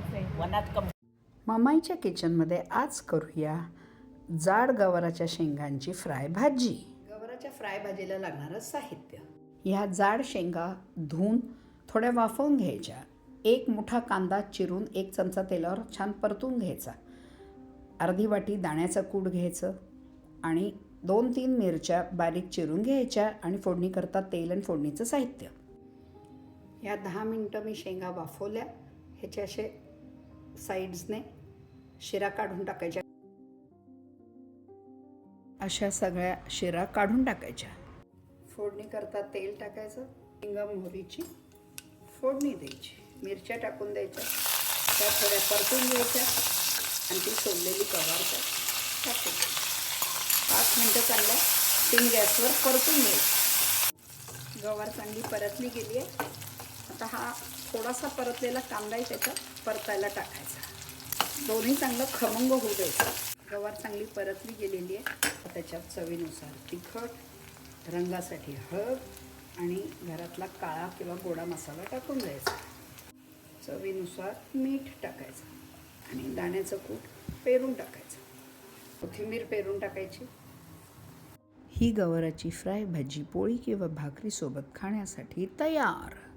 खायचंय वनात कम ममाईच्या किचनमध्ये आज करूया जाड गवाराच्या शेंगांची फ्राय भाजी. गवाराच्या फ्राय भाजीला लागणारं साहित्य. ह्या जाड शेंगा धुवून थोड्या वाफवून घ्यायच्या. एक मोठा कांदा चिरून एक चमचा तेलावर छान परतून घ्यायचा. अर्धी वाटी दाण्याचं कूट घ्यायचं आणि दोन तीन मिरच्या बारीक चिरून घ्यायच्या आणि फोडणी करता तेल आणि फोडणीचं साहित्य. ह्या दहा मिनटं मी शेंगा वाफवल्या. ह्याचे असे साईड्सने शिरा काढून टाकायच्या. अशा सगळ्या शिरा काढून टाकायच्या. फोडणी करता तेल टाकायचं हिंगा मोहरीची फोडणी द्यायची. मिरच्या टाकून द्यायच्या. त्या थोड्या परतून घ्यायच्या आणि ती सोडलेली कवार त्यात टाकून पाच मिनटं चांगल्या तीन गॅसवर परतून घ्यायची. गवार चांगली परतली गेली आहे. आता हा थोडासा परतलेला कांदाही त्याच्यात परतायला टाकायचा. दोन्ही चांगलं खमंग होऊ द्यायचं. गवार चांगली परतली गेलेली आहे. त्याच्यात चवीनुसार तिखट रंगासाठी हळद आणि घरातला काळा किंवा गोडा मसाला टाकून द्यायचा. चवीनुसार मीठ टाकायचं आणि दाण्याचं कूट पेरून टाकायचं. कोथिंबीर पेरून टाकायची. ही गवाराची फ्राय भाजी पोळी किंवा भाकरीसोबत खाण्यासाठी तयार.